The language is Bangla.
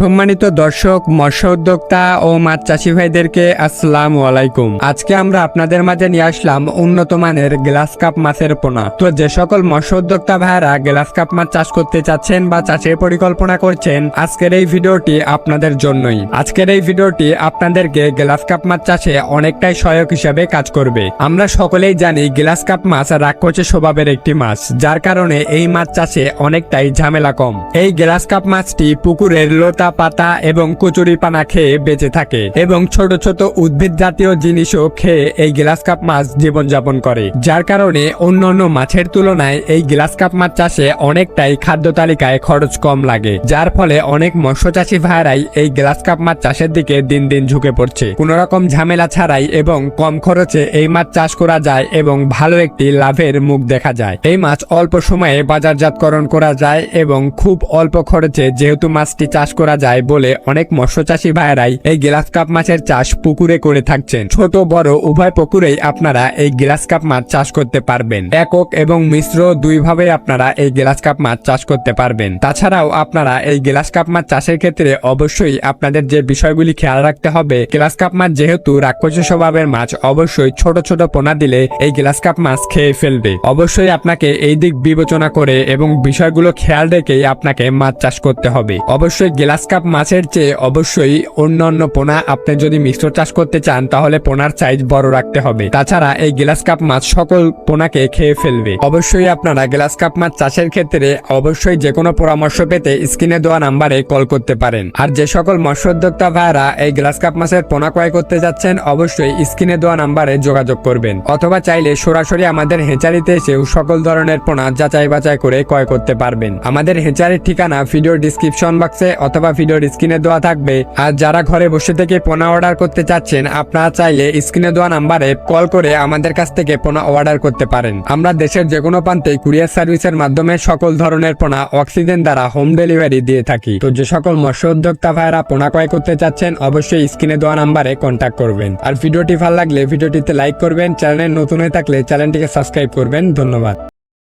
সম্মানিত দর্শক, মৎস্য উদ্যোক্তা ও মাছ চাষি ভাইদেরকে আসসালাম আলাইকুম। আজকে আমরা আপনাদের মাঝে নিয়ে আসলাম উন্নত মানের গ্লাস কাপ মাছের পোনা। তো যে সকল মৎস্য উদ্যোক্তা ভাইরা গ্লাস কাপ মাছ চাষ করতে চাচ্ছেন বা চাষের পরিকল্পনা করছেন, আজকের এই ভিডিওটি আপনাদের জন্যই। আজকের এই ভিডিওটি আপনাদেরকে গ্লাস কাপ মাছ চাষে অনেকটাই সহায়ক হিসাবে কাজ করবে। আমরা সকলেই জানি গ্লাস কাপ মাছ রাক্ষসের স্বভাবের একটি মাছ, যার কারণে এই মাছ চাষে অনেকটাই ঝামেলা কম। এই গ্লাস কাপ মাছটি পুকুরের লতা পাতা এবং কচুরি পানা খেয়ে বেঁচে থাকে এবং ছোট ছোট উদ্ভিদ জাতীয় জিনিসও খেয়ে এই গ্লাস কাপ মাছ জীবনযাপন করে। যার কারণে অন্যান্য মাছের তুলনায় এই গ্লাস কাপ মাছ চাষে অনেকটাই খাদ্য তালিকায় খরচ কম লাগে, যার ফলে অনেক মৎস্য চাষী ভাইরাই এই গ্লাস কাপ মাছ চাষের দিকে দিন দিন ঝুঁকে পড়ছে। কোনো রকম ঝামেলা ছাড়াই এবং কম খরচে এই মাছ চাষ করা যায় এবং ভালো একটি লাভের মুখ দেখা যায়। এই মাছ অল্প সময়ে বাজারজাতকরণ করা যায় এবং খুব অল্প খরচে যেহেতু মাছটি চাষ করা যায় বলে অনেক মৎস্য চাষী ভাইয়েরাই এই গ্লাস কাপ মাছের চাষ পুকুরে করে থাকছেন। ছোট, বড়, উভয় পুকুরেই আপনারা এই গ্লাস কাপ মাছ চাষ করতে পারবেন। একক এবং মিশ্র দুইভাবে আপনারা এই গ্লাস কাপ মাছ চাষ করতে পারবেন। তাছাড়াও আপনারা এই গ্লাস কাপ মাছ চাষের ক্ষেত্রে অবশ্যই আপনাদের যে বিষয়গুলি খেয়াল রাখতে হবে, গ্লাস কাপ মাছ যেহেতু রাক্ষসী স্বভাবের মাছ, অবশ্যই ছোট ছোট পোনা দিলে এই গ্লাস কাপ মাছ খেয়ে ফেলবে। অবশ্যই আপনাকে এই দিক বিবেচনা করে এবং বিষয়গুলো খেয়াল রেখেই আপনাকে মাছ চাষ করতে হবে। অবশ্যই গ্লাস কাপ মাছের চেয়ে অবশ্যই অন্যান্য পোনা। আপনি যদি মিশ্র চাষ করতে চান, তাহলে পোনার সাইজ বড় রাখতে হবে। তাছাড়া এই গ্লাস কাপ মাছ সকল পোনাকে খেয়ে ফেলবে। অবশ্যই আপনারা গ্লাস কাপ মাছ চাষের ক্ষেত্রে অবশ্যই যে কোনো পরামর্শ পেতে স্ক্রিনে দেওয়া নাম্বারে কল করতে পারেন। আর যে সকল মৎস্য উদ্যোক্তা ভাইরা এই গ্লাস কাপ মাছের পোনা ক্রয় করতে যাচ্ছেন, অবশ্যই স্ক্রিনে দেওয়া নাম্বারে যোগাযোগ করবেন। অথবা চাইলে সরাসরি আমাদের হেঁচারিতে এসেও সকল ধরনের পোনা যাচাই বাছাই করে ক্রয় করতে পারবেন। আমাদের হেঁচারির ঠিকানা ভিডিও ডিসক্রিপশন বক্সে অথবা ভিডিওর স্ক্রিনে দেওয়া থাকবে। আর যারা ঘরে বসে থেকে পোনা অর্ডার করতে চাচ্ছেন, আপনারা চাইলে স্ক্রিনে দেওয়া নাম্বারে কল করে আমাদের কাছ থেকে পোনা অর্ডার করতে পারেন। আমরা দেশের যে কোনো প্রান্তে কুরিয়ার সার্ভিসের মাধ্যমে সকল ধরনের পোনা অক্সিজেন দ্বারা হোম ডেলিভারি দিয়ে থাকি। তো যে সকল মৎস্য উদ্যোক্তা ভাইরা পোনা ক্রয় করতে চাচ্ছেন, অবশ্যই স্ক্রিনে দেওয়া নাম্বারে কন্ট্যাক্ট করবেন। আর ভিডিওটি ভালো লাগলে ভিডিওটিতে লাইক করবেন, চ্যানেল নতুন হয়ে থাকলে চ্যানেলটিকে সাবস্ক্রাইব করবেন। ধন্যবাদ।